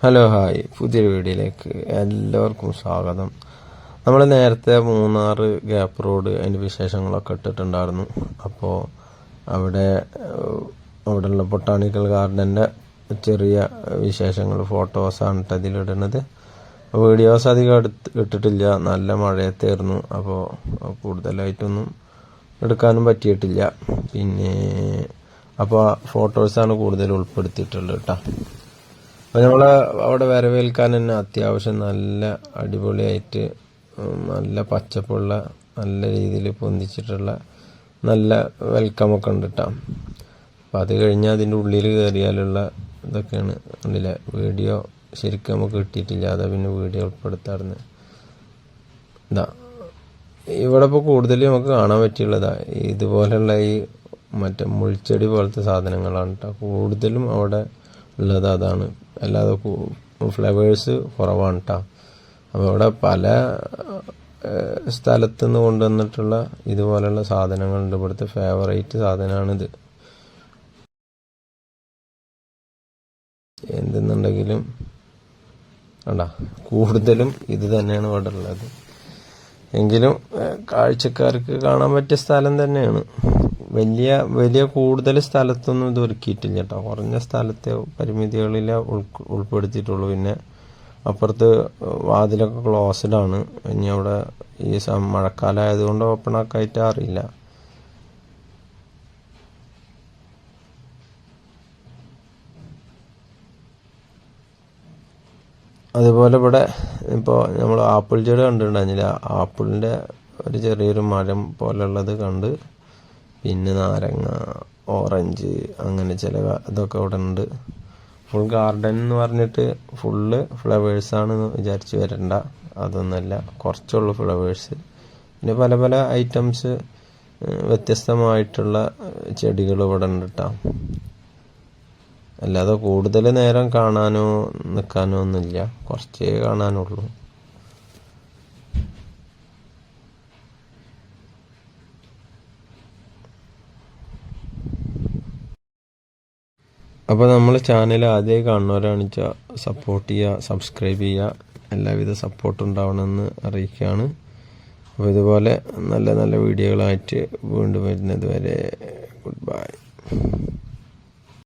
Hello hi. പുതിയൊരു വീഡിയോയിലേക്ക് എല്ലാവർക്കും സ്വാഗതം. നമ്മൾ നേരത്തെ മൂന്നാർ ഗ്യാപ്പ് റോഡ് അതിന്റെ വിശേഷങ്ങളൊക്കെ ഇട്ടിട്ടുണ്ടായിരുന്നു. അപ്പോൾ അവിടെ അവിടെയുള്ള ബൊട്ടാണിക്കൽ ഗാർഡന്റെ ചെറിയ വിശേഷങ്ങൾ ഫോട്ടോസാണ് കേട്ടോ ഇതിലിടുന്നത്. വീഡിയോസ് അധികം എടുത്ത് ഇട്ടിട്ടില്ല. നല്ല മഴയത്തായിരുന്നു. അപ്പോൾ കൂടുതലായിട്ടൊന്നും എടുക്കാനും പറ്റിയിട്ടില്ല. പിന്നെ അപ്പോൾ ഫോട്ടോസാണ് കൂടുതൽ ഉൾപ്പെടുത്തിയിട്ടുള്ളത് കേട്ടോ. അപ്പോൾ നമ്മൾ അവിടെ വരവേൽക്കാൻ തന്നെ അത്യാവശ്യം നല്ല അടിപൊളിയായിട്ട് നല്ല പച്ചപ്പുള്ള നല്ല രീതിയിൽ പൊന്തിച്ചിട്ടുള്ള നല്ല വെൽക്കമൊക്കെ ഉണ്ട് കേട്ടോ അപ്പോൾ അത് കഴിഞ്ഞാൽ അതിന്റെ ഉള്ളിൽ കയറിയാലുള്ള ഇതൊക്കെയാണ് ഉള്ളിലെ വീഡിയോ ശരിക്കും നമുക്ക് കിട്ടിയിട്ടില്ല. അതാ പിന്നെ വീഡിയോ ഉൾപ്പെടുത്താറുണ്ട് ഇതാ ഇവിടെ ഇപ്പോൾ കൂടുതൽ നമുക്ക് കാണാൻ പറ്റിയുള്ളതാ ഇതുപോലെയുള്ള ഈ മറ്റേ മുൾച്ചെടി പോലത്തെ സാധനങ്ങളാണ് കേട്ടോ കൂടുതലും അവിടെ ഉള്ളത് അതാണ്. അല്ലാതെ ഫ്ലവേഴ്സ് കുറവാണ് കേട്ടോ അപ്പോൾ ഇവിടെ പല സ്ഥലത്തു നിന്ന് കൊണ്ടുവന്നിട്ടുള്ള ഇതുപോലെയുള്ള സാധനങ്ങളുണ്ട് ഇവിടുത്തെ ഫേവറേറ്റ് സാധനമാണിത് എന്തെന്നുണ്ടെങ്കിലും വേണ്ട കൂടുതലും ഇത് തന്നെയാണ് ഇവിടെ ഉള്ളത്. എങ്കിലും കാഴ്ചക്കാർക്ക് കാണാൻ പറ്റിയ സ്ഥലം തന്നെയാണ്. വലിയ വലിയ കൂടുതൽ സ്ഥലത്തൊന്നും ഇത് ഒരുക്കിയിട്ടില്ല കേട്ടോ. കുറഞ്ഞ സ്ഥലത്തെ പരിമിതികളിൽ ഉൾ- ഉൾപ്പെടുത്തിയിട്ടുള്ളൂ. പിന്നെ അപ്പുറത്ത് വാതിലൊക്കെ ക്ലോസ്ഡ് ആണ്. ഇനി അവിടെ ഈ മഴക്കാലം ആയതുകൊണ്ട് ഓപ്പൺ ആക്കായിട്ട് അറിയില്ല. അതുപോലെ ഇവിടെ ഇപ്പോൾ നമ്മൾ ആപ്പിൾ ചെടി കണ്ടിട്ടുണ്ടായിരുന്നില്ല? ആപ്പിളിന്റെ ഒരു ചെറിയൊരു മരം പോലെയുള്ളത് കണ്ട് പിന്നെ നാരങ്ങ ഓറഞ്ച് അങ്ങനെ ചില ഇതൊക്കെ ഇവിടെ ഉണ്ട്. ഫുൾ ഗാർഡൻ എന്ന് പറഞ്ഞിട്ട് ഫുള്ള് ഫ്ലവേഴ്സാണ് വിചാരിച്ച് വരണ്ട. അതൊന്നുമല്ല കുറച്ചുള്ളൂ ഫ്ലവേഴ്സ് പിന്നെ പല പല ഐറ്റംസ് വ്യത്യസ്തമായിട്ടുള്ള ചെടികൾ ഇവിടെ ഉണ്ട് കേട്ടോ അല്ലാതെ കൂടുതൽ നേരം കാണാനോ നിൽക്കാനോ ഒന്നുമില്ല. കുറച്ചേ കാണാനുള്ളൂ. അപ്പോൾ നമ്മൾ ചാനൽ ആദ്യമായി കാണുന്നവരാണ് വെച്ചാൽ സപ്പോർട്ട് ചെയ്യുക സബ്സ്ക്രൈബ് ചെയ്യുക എല്ലാവിധ സപ്പോർട്ട് ഉണ്ടാവണമെന്ന് അറിയിക്കുകയാണ്. അപ്പോൾ ഇതുപോലെ നല്ല നല്ല വീഡിയോകളായിട്ട് വീണ്ടും വരുന്നത് വരെ ഗുഡ് ബൈ